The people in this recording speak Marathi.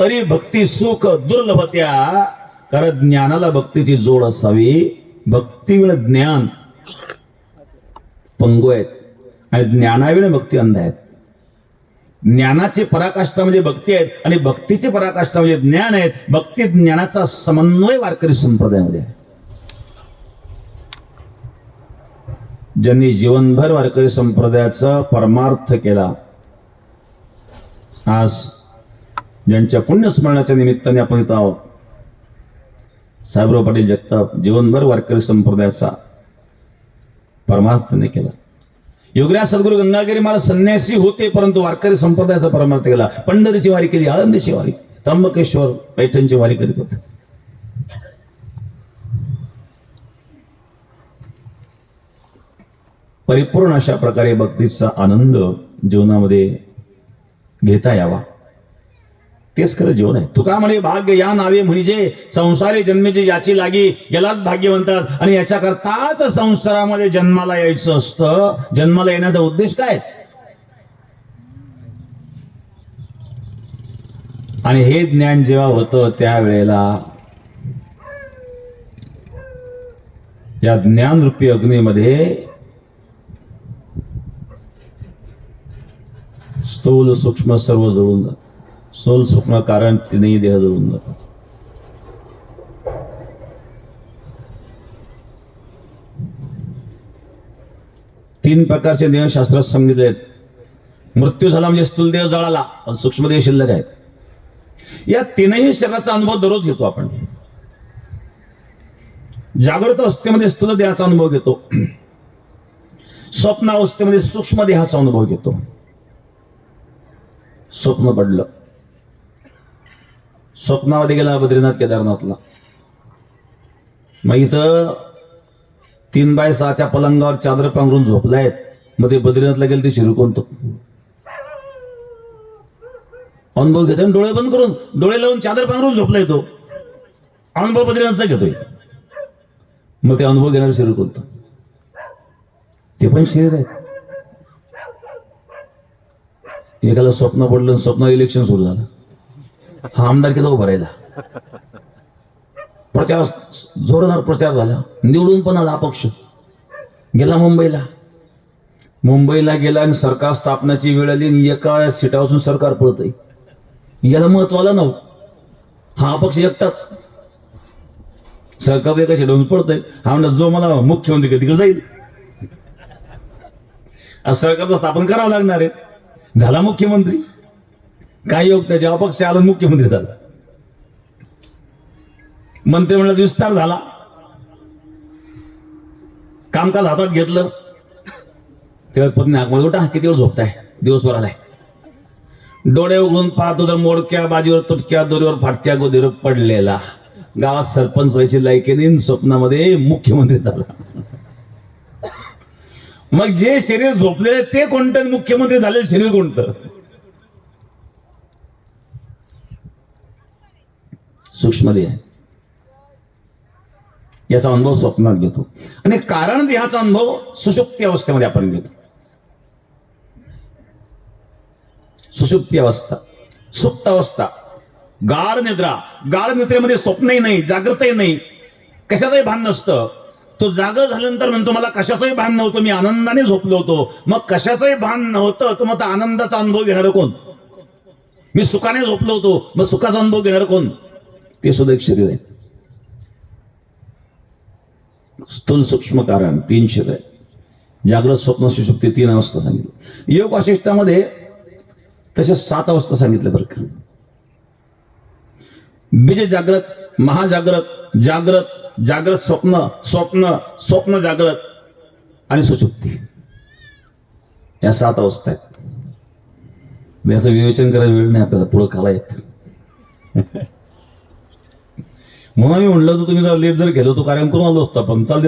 तरी भक्ती सुख दुर्लभत्या. कारण ज्ञानाला भक्तीची जोड असावी. भक्तीविण ज्ञान. पंगू आहेत. आणि ज्ञानाविण भक्ती अंध आहेत. ज्ञानाची पराकाष्ठा म्हणजे भक्ती आहेत आणि भक्तीची पराकाष्ठा म्हणजे ज्ञान आहेत. भक्ती ज्ञानाचा समन्वय वारकरी संप्रदायामध्ये ज्यांनी जीवनभर वारकरी संप्रदायाचा परमार्थ केला. आज ज्यांच्या पुण्यस्मरणाच्या निमित्ताने आपण इथं आहोत. साहेबराव पाटील जगताप जीवनभर वारकरी संप्रदायाचा परमार्थाने केला. योगराज सद्गुरू गंगागिरी महाराज संन्यासी होते परंतु वारकरी संप्रदायाचा परमार्थ केला. पंढरीची वारी केली आळंदीची वारी त्र्यंबकेश्वर पैठणची वारी करीत होते. परिपूर्ण अशा प्रकारे भक्तीचा आनंद जीवनामध्ये घेता यावा. तेच खरं जीवन आहे. तुका म्हणे भाग्य या नावे म्हणजे संसारी जन्मेची याची लागी यालाच भाग्य म्हणतात. आणि याच्या करताच संसारामध्ये जन्माला यायचं असतं. जन्माला येण्याचा उद्देश काय? आणि हे ज्ञान जेव्हा होतं त्यावेळेला या ज्ञानरूपी अग्नीमध्ये स्थूल सूक्ष्म सर्व जळून जात. सोल स्वप्न कारण तिनेही देह जळून जातात तीन प्रकारचे देहशास्त्रात सांगितले आहेत. मृत्यू झाला म्हणजे स्थूल देह जळाला पण सूक्ष्मदेह शिल्लक आहेत. या तीनही शरीराचा अनुभव दररोज घेतो आपण. जागृत अवस्थेमध्ये स्थूल देहाचा अनुभव घेतो. स्वप्न अवस्थेमध्ये सूक्ष्म देहाचा अनुभव घेतो. स्वप्न पडलं. स्वप्नामध्ये गेला बद्रीनाथ केदारनाथला. मग इथं तीन बाय सहाच्या पलंगावर चादर पांघरून झोपलायत. मग ते बद्रीनाथला गेले ते शिरू कोणतो अनुभव घेतोय आणि डोळे बंद करून डोळे लावून चादर पांघरून झोपलाय तो. अनुभव बद्रीनाथचा घेतोय. मग ते अनुभव घेणार शरीर कोणतं ते पण शरीर आहे एकाला स्वप्न पडलं स्वप्न इलेक्शन सुरू झालं. हा आमदार केला उभा राहिला. प्रचार जोरदार प्रचार झाला. निवडून पण आला अपक्ष. गेला मुंबईला. मुंबईला गेला आणि सरकार स्थापनाची वेळ आली आणि एका सीटापासून सरकार पळतय. याला महत्त्व आलं नव हा अपक्ष एकटाच. सरकार एका सीटावरून पळतय. हा म्हणलं जो मला मुख्यमंत्री तिकडे जाईल. आज सरकारचं स्थापन करावं लागणार आहे. झाला मुख्यमंत्री. काय योग त्याचे अपक्ष आलं मुख्यमंत्री झाला. मंत्रिमंडळाचा विस्तार झाला. कामकाज हातात घेतलं. तेव्हा पत्नी हाक उठा किती वेळ झोपताय? दिवसभर आलाय. डोळे उघडून पाहतो तर मोडक्या बाजीवर तुटक्या दोरीवर फाटक्या गोदीवर पडलेला. गावात सरपंच व्हायची लायकीने स्वप्नामध्ये मुख्यमंत्री झाला. मग जे शरीर झोपलेले ते कोणतं? मुख्यमंत्री झालेलं शरीर कोणतं? सूक्ष्मदेह आहे. याचा अनुभव स्वप्नात घेतो. आणि कारण देहाचा अनुभव सुषुप्ती अवस्थेमध्ये आपण घेतो. सुषुप्ती अवस्था सुप्त अवस्था. गाढ निद्रा गाढ निद्रेमध्ये स्वप्नही नाही जागृतही नाही. कशाचंही भान नसतं. तो जाग झाल्यानंतर म्हणतो मला कशाचंही भान नव्हतं मी आनंदाने झोपलो होतो. मग कशाचंही भान नव्हतं तर मग आनंदाचा अनुभव घेणार कोण? मी सुखाने झोपलो होतो. मग सुखाचा अनुभव घेणार कोण? ते सुद्धा एक शरीर आहे. स्थूल सूक्ष्म कारण तीन शरीर आहे. जागृत स्वप्न सुशुक्ती तीन अवस्था सांगितली. योग वाशिष्ठामध्ये तशा सात अवस्था सांगितल्या बरं का. बीज जागृत महाजागृत जागृत जागृत स्वप्न स्वप्न स्वप्न जागृत आणि सुचुक्ती या सात अवस्था आहेत. याचं विवेचन करायला वेळ नाही आपल्याला पुढं खाला येत. म्हणून मी म्हणलं तर तुम्ही जर लेट जर केलं तो कार्यक्रम करून आलो असता पण चालेल